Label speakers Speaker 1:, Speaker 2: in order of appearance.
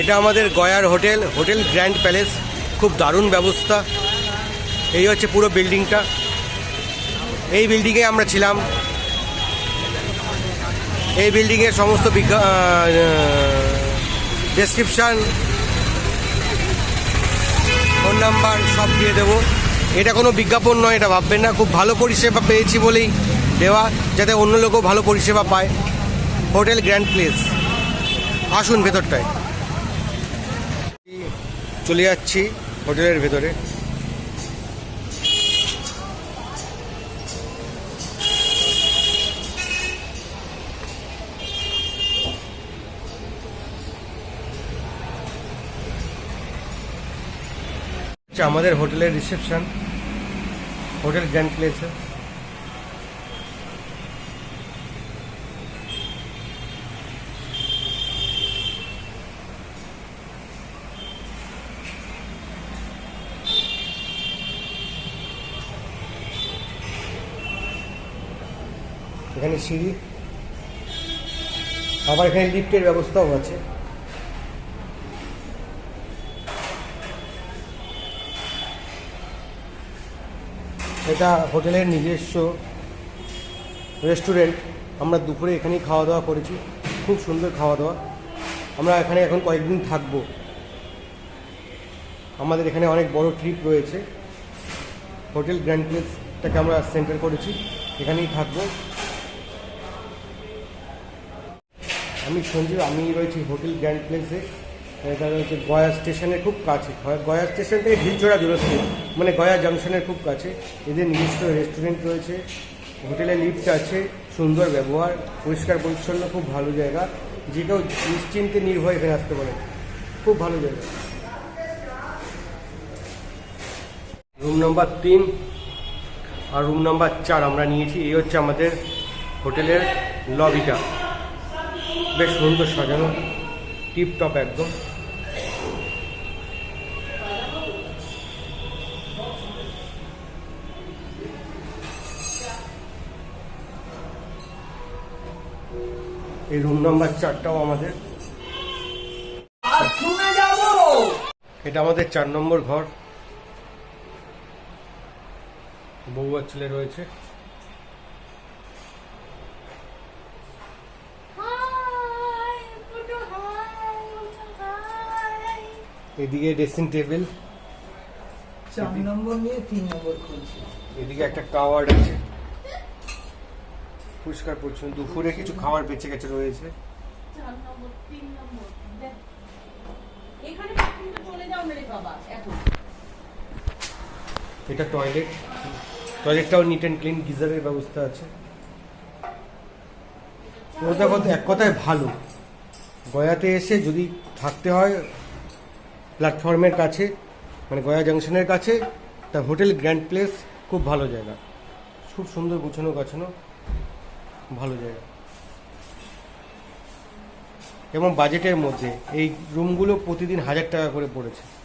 Speaker 1: এটা আমাদের গয়ার হোটেল হোটেল গ্র্যান্ড প্যালেস, খুব দারুণ ব্যবস্থা। এই হচ্ছে পুরো বিল্ডিংটা। এই বিল্ডিংয়ে আমরা ছিলাম। এই বিল্ডিংয়ের সমস্ত বিজ্ঞা ডেসক্রিপশান ফোন নাম্বার সব দিয়ে দেবো। এটা কোনো বিজ্ঞাপন নয়, এটা ভাববেন না। খুব ভালো পরিষেবা পেয়েছি বলেই দেওয়া, যাতে অন্য লোকও ভালো পরিষেবা পায়। Hotel grand place. আসুন ভেতরটায়। চলে যাচ্ছি হোটেলের ভেতরে। আমাদের হোটেলের রিসেপশন হোটেল গ্র্যান্ড প্লেসে। এখানে সিঁড়ি, আবার এখানে লিফটের ব্যবস্থাও আছে। এটা হোটেলের নিজস্ব রেস্টুরেন্ট। আমরা দুপুরে এখানেই খাওয়া দাওয়া করেছি। খুব সুন্দর খাওয়া দাওয়া আমরা এখানে এখন কয়েকদিন থাকব। আমাদের এখানে অনেক বড় ট্রিপ রয়েছে। হোটেল গ্র্যান্ড প্লেসটাকে আমরা সেন্টার করেছি। এখানেই থাকব। আমি সঞ্জীব, আমি রয়েছি হোটেল গ্র্যান্ড প্লেসে। এটা রয়েছে গয়া স্টেশনের খুব কাছে। গয়া- গয়া স্টেশন থেকে ঢিলচড়া দূরত্ব মানে গয়া জাংশনের খুব কাছে। এদের নিজস্ব রেস্টুরেন্ট রয়েছে, হোটেলে লিফট আছে, সুন্দর ব্যবহার, পরিষ্কার পরিচ্ছন্ন, খুব ভালো জায়গা। যে কেউ নিশ্চিন্তে নির্ভয় এখানে আসতে পারে। খুব ভালো জায়গা। রুম নাম্বার তিন আর রুম নাম্বার চার আমরা নিয়েছি। এই হচ্ছে আমাদের হোটেলের লবিটা। বেশ সুন্দর সাজানো টিপ টপ একদম। এই রুম নাম্বার চারটাও আমাদের। এটা আমাদের চার নম্বর ঘর। বউ ছেলে রয়েছে। এদিকে ড্রেসিং টেবিল
Speaker 2: চার নম্বর নিয়ে তিন নম্বর খুলছি।
Speaker 1: এদিকে একটা কাওয়ার্ড আছে। পরিষ্কার পরিচ্ছন্ন। দুপুরে কিছু খাবার বেঁচে গেছে রয়েছে।
Speaker 3: চার নম্বর তিন নম্বর। দেখ এখানে বাথরুমটা চলে যাও না রে বাবা এখন।
Speaker 1: এটা টয়লেট টয়লেটটাও নিট অ্যান্ড ক্লিন গিজারের ব্যবস্থা আছে। ওটা কথা এক কথায় ভালো। গয়াতে এসে যদি থাকতে হয় প্ল্যাটফর্মের কাছে মানে গয়া জাংশনের কাছে, তা হোটেল গ্র্যান্ড প্লেস খুব ভালো জায়গা। খুব সুন্দর গুছানো গাছানো, ভালো জায়গা। এবং বাজেটের মধ্যে এই রুমগুলো প্রতিদিন হাজার টাকা করে পড়েছে।